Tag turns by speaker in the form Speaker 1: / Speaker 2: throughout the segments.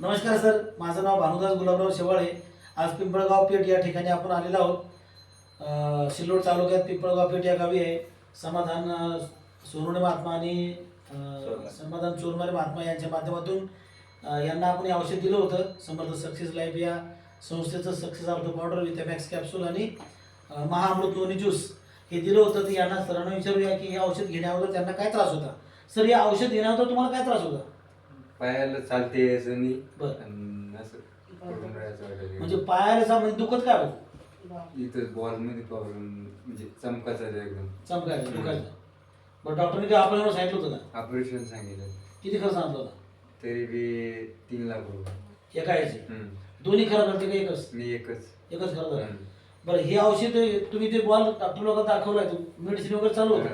Speaker 1: नमस्कार सर माझं नाव भानुदास गुलाबराव शेवाळे. आज पिंपळगाव पेठ या ठिकाणी आपण आलेलो आहोत. सिल्लोड तालुक्यात पिंपळगाव पेठ या गावी आहे. समाधान सोनुणे महात्मा आणि समाधान चोरमारे महात्मा यांच्या माध्यमातून यांना आपण हे औषध दिलं होतं. समर्थ सक्सेस लाईफ या संस्थेचं सक्सेस ऑफ द पावडर विथॅमॅक्स कॅप्सूल आणि महाअमृत लोणी ज्यूस हे दिलं होतं. तर यांना सरांना विचारूया की हे औषध घेण्याअगोदर त्यांना काय त्रास होता? सर हे औषध घेण्याअगोदर तुम्हाला काय त्रास होता?
Speaker 2: पायाला चालते यायचं नाही.
Speaker 1: बरं.
Speaker 2: आणि असं पडून राहायचं वगैरे.
Speaker 1: म्हणजे पायाला सा म्हणजे दुखत काय होतं
Speaker 2: इथं बॉलमध्ये प्रॉब्लेम म्हणजे चमकाचा आहे एकदम.
Speaker 1: चमकायचं दुखायचं बरं डॉक्टरने काय आपल्याला सांगितलं होतं का?
Speaker 2: ऑपरेशन सांगितलं.
Speaker 1: किती खर्च सांगितलं होता?
Speaker 2: तरी बी तीन लाख रुपये.
Speaker 1: एका याचे
Speaker 2: हम्म.
Speaker 1: दोन्ही खराब झाले का एकच?
Speaker 2: मी एकच.
Speaker 1: एकच खराब झालं.
Speaker 2: हम्म.
Speaker 1: बरं हे औषध तुम्ही ते बॉल डॉक्टर लोक दाखवलाय मेडिसिन वगैरे चालू होतं?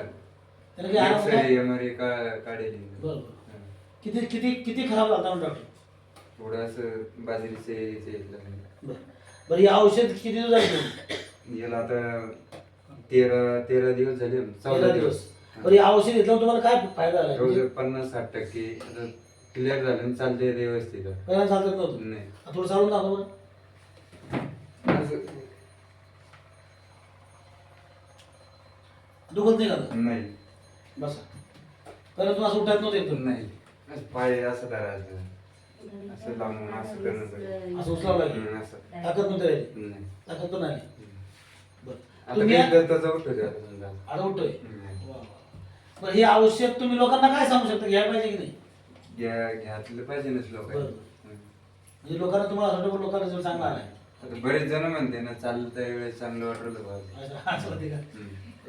Speaker 1: त्याला काही आराम होता?
Speaker 2: एक्सरे एमआरआय का काढेल
Speaker 1: बरं बरं. किती किती किती खराब झाला डॉक्टर
Speaker 2: थोडं असं बाजरीचे याचे येतलं नाही.
Speaker 1: बरं. बरं हे औषध किती दिवस झाले?
Speaker 2: याला आता तेरा तेरा दिवस झाले. चौदा
Speaker 1: दिवस. बरं हे औषध घेतल्यावर तुम्हाला काय फायदा झाला?
Speaker 2: रोज
Speaker 1: म्हणजे
Speaker 2: पन्नास साठ टक्के. क्लिअर झालं चालते व्यवस्थित.
Speaker 1: पहिल्यांदा चालत नव्हतं?
Speaker 2: नाही.
Speaker 1: थोडं चालून दाखव बरं.
Speaker 2: असं.
Speaker 1: दुखत नाही का आता?
Speaker 2: नाही.
Speaker 1: बसा. पहिला तुम्हाला असं नव्हतं एकदम
Speaker 2: नाही. पाय असं धरायचं असं लावून असं करणं
Speaker 1: असं उचलावं लागेल
Speaker 2: हम्म, असं
Speaker 1: ताकद नव्हती राहिली
Speaker 2: नाही
Speaker 1: ताकद पण आली
Speaker 2: हम्म.
Speaker 1: बरं
Speaker 2: आता
Speaker 1: तुम्ही
Speaker 2: काही तर त्याचा उठतो ते आता समजा
Speaker 1: आता उठतोय?
Speaker 2: हम्म.
Speaker 1: वा, वा. बरं हे औषध तुम्ही लोकांना काय सांगू शकता? घ्यायला पाहिजे की नाही?
Speaker 2: घ्या घ्यातलं पाहिजे नस लोक
Speaker 1: बरं. म्हणजे लोकांना तुम्हाला असं लोकांना चांगला आलाय.
Speaker 2: आता बरेच जण म्हणते ना चालता वेळेस चांगलं वाटलं पाहिजे
Speaker 1: असं असं वाटतं का?
Speaker 2: हम्म.